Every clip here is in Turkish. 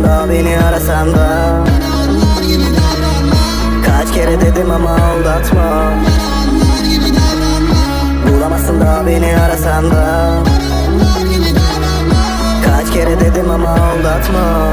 da beni arasan da. Kaç kere dedim ama aldatma. Bulamazsın da beni arasan da. Kaç kere dedim ama aldatma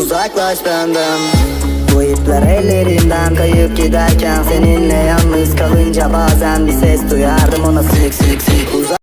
Uzaklaş benden. Bu ipler ellerinden kayıp giderken Seninle yalnız kalınca bazen bir ses duyardım. Ona sık sık sık Uzak